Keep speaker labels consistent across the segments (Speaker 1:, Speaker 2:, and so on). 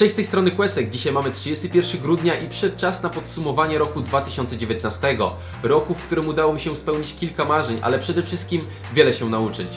Speaker 1: Cześć z tej strony Questek, dzisiaj mamy 31 grudnia i przedczas na podsumowanie roku 2019. Roku, w którym udało mi się spełnić kilka marzeń, ale przede wszystkim wiele się nauczyć.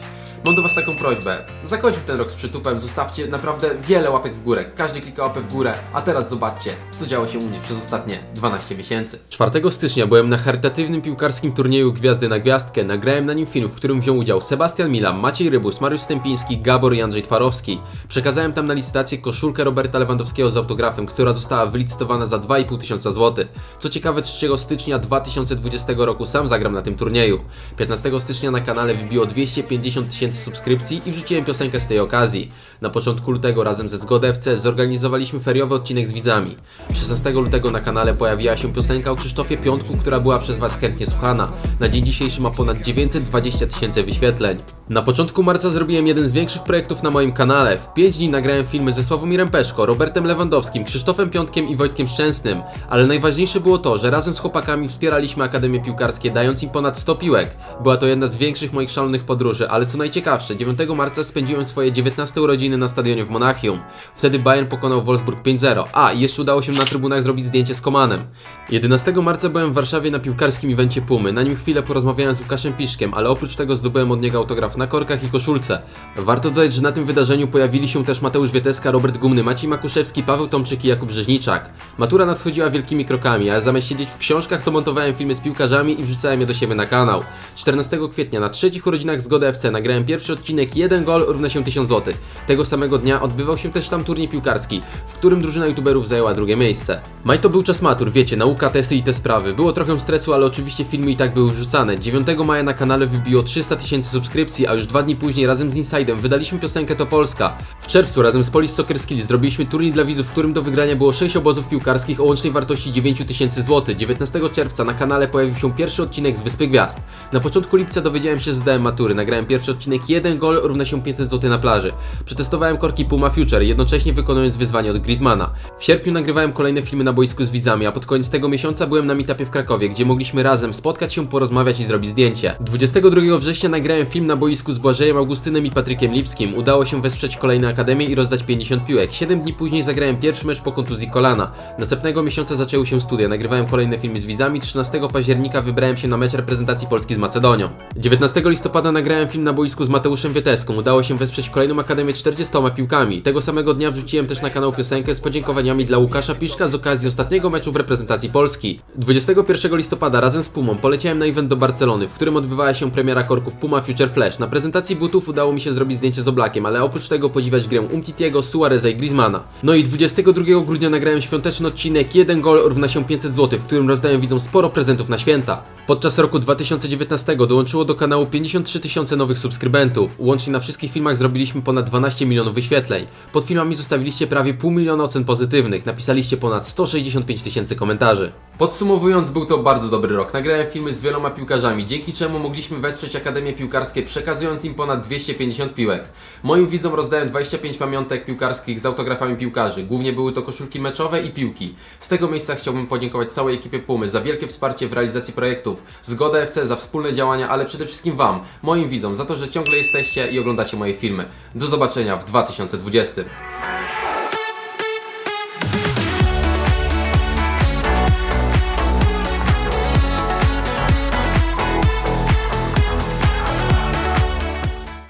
Speaker 1: Mam do Was taką prośbę. Zakończmy ten rok z przytupem, zostawcie naprawdę wiele łapek w górę. Każdy klika łapę w górę, a teraz zobaczcie, co działo się u mnie przez ostatnie 12 miesięcy. 4 stycznia byłem na charytatywnym piłkarskim turnieju Gwiazdy na Gwiazdkę. Nagrałem na nim film, w którym wziął udział Sebastian Mila, Maciej Rybus, Mariusz Stępiński, Gabor i Andrzej Twarowski. Przekazałem tam na licytację koszulkę Roberta Lewandowskiego z autografem, która została wylicytowana za 2,5 tysiąca złotych. Co ciekawe, 3 stycznia 2020 roku sam zagram na tym turnieju. 15 stycznia na kanale wybiło 250 tysięcy subskrypcji i wrzuciłem piosenkę z tej okazji. Na początku lutego razem ze Zgodewce zorganizowaliśmy feriowy odcinek z widzami. 16 lutego na kanale pojawiła się piosenka o Krzysztofie Piątku, która była przez Was chętnie słuchana. Na dzień dzisiejszy ma ponad 920 tysięcy wyświetleń. Na początku marca zrobiłem jeden z większych projektów na moim kanale. W 5 dni nagrałem filmy ze Sławomirem Peszko, Robertem Lewandowskim, Krzysztofem Piątkiem i Wojtkiem Szczęsnym. Ale najważniejsze było to, że razem z chłopakami wspieraliśmy Akademię Piłkarskie, dając im ponad 100 piłek. Była to jedna z większych moich szalonych podróży, ale co najciekawsze, 9 marca spędziłem swoje 19 urodziny na stadionie w Monachium. Wtedy Bayern pokonał Wolfsburg 5-0. A, jeszcze udało się na trybunach zrobić zdjęcie z Komanem. 11 marca byłem w Warszawie na piłkarskim evencie Pumy. Na nim chwilę porozmawiałem z Łukaszem Piszkiem, ale oprócz tego zdobyłem od niego autograf na korkach i koszulce. Warto dodać, że na tym wydarzeniu pojawili się też Mateusz Wieteska, Robert Gumny, Maciej Makuszewski, Paweł Tomczyk i Jakub Brzeźniczak. Matura nadchodziła wielkimi krokami, a zamiast siedzieć w książkach, to montowałem filmy z piłkarzami i wrzucałem je do siebie na kanał. 14 kwietnia na trzecich urodzinach Zgody FC nagrałem pierwszy odcinek 1 gol równa się 1000 zł. Tego samego dnia odbywał się też tam turniej piłkarski, w którym drużyna youtuberów zajęła drugie miejsce. Maj to był czas matur, wiecie, nauka, testy i te sprawy. Było trochę stresu, ale oczywiście filmy i tak były wrzucane. 9 maja na kanale wybiło 300 tysięcy subskrypcji, a już dwa dni później razem z Insidem wydaliśmy piosenkę To Polska. W czerwcu razem z Police Soccer Skills zrobiliśmy turniej dla widzów, w którym do wygrania było 6 obozów piłkarskich o łącznej wartości 9 tysięcy złotych. 19 czerwca na kanale pojawił się pierwszy odcinek z Wyspy Gwiazd. Na początku lipca dowiedziałem się, że zdałem matury. Nagrałem pierwszy odcinek 1 gol równa się 500 zł na plaży. Przetestowałem korki Puma Future, jednocześnie wykonując wyzwanie od Griezmana. W sierpniu nagrywałem kolejne filmy na boisku z widzami, a pod koniec tego miesiąca byłem na meetupie w Krakowie, gdzie mogliśmy razem spotkać się, porozmawiać i zrobić zdjęcie. 22 września nagrałem film na boisku z Błażejem Augustynem i Patrykiem Lipskim. Udało się wesprzeć kolejne akademie i rozdać 50 piłek. 7 dni później zagrałem pierwszy mecz po kontuzji kolana. Następnego miesiąca zaczęły się studia, nagrywałem kolejne filmy z widzami. 13 października wybrałem się na mecz reprezentacji Polski z Macedonią. 19 listopada nagrałem film na boisku z Mateuszem Wieteską. Udało się wesprzeć kolejną akademię 40 piłkami. Tego samego dnia wrzuciłem też na kanał piosenkę z podziękowaniami dla Łukasza Piszka z okazji ostatniego meczu w reprezentacji Polski. 21 listopada razem z Pumą poleciałem na event do Barcelony, w którym odbywała się premiera korków Puma Future Flash. Na prezentacji butów udało mi się zrobić zdjęcie z Oblakiem, ale oprócz tego podziwiać grę Umtitiego, Suareza i Griezmana. No i 22 grudnia nagrałem świąteczny odcinek 1 gol równa się 500 zł, w którym rozdałem widzom sporo prezentów na święta. Podczas roku 2019 dołączyło do kanału 53 tysiące nowych subskrybentów. Łącznie na wszystkich filmach zrobiliśmy ponad 12 milionów wyświetleń. Pod filmami zostawiliście prawie pół miliona ocen pozytywnych, napisaliście ponad 165 tysięcy komentarzy. Podsumowując, był to bardzo dobry rok. Nagrałem filmy z wieloma piłkarzami, dzięki czemu mogliśmy wesprzeć Akademię Piłkarskie, przekazując im ponad 250 piłek. Moim widzom rozdałem 25 pamiątek piłkarskich z autografami piłkarzy. Głównie były to koszulki meczowe i piłki. Z tego miejsca chciałbym podziękować całej ekipie Pumy za wielkie wsparcie w realizacji projektów, Zgoda FC za wspólne działania, ale przede wszystkim Wam, moim widzom, za to, że ciągle jesteście i oglądacie moje filmy. Do zobaczenia w 2020.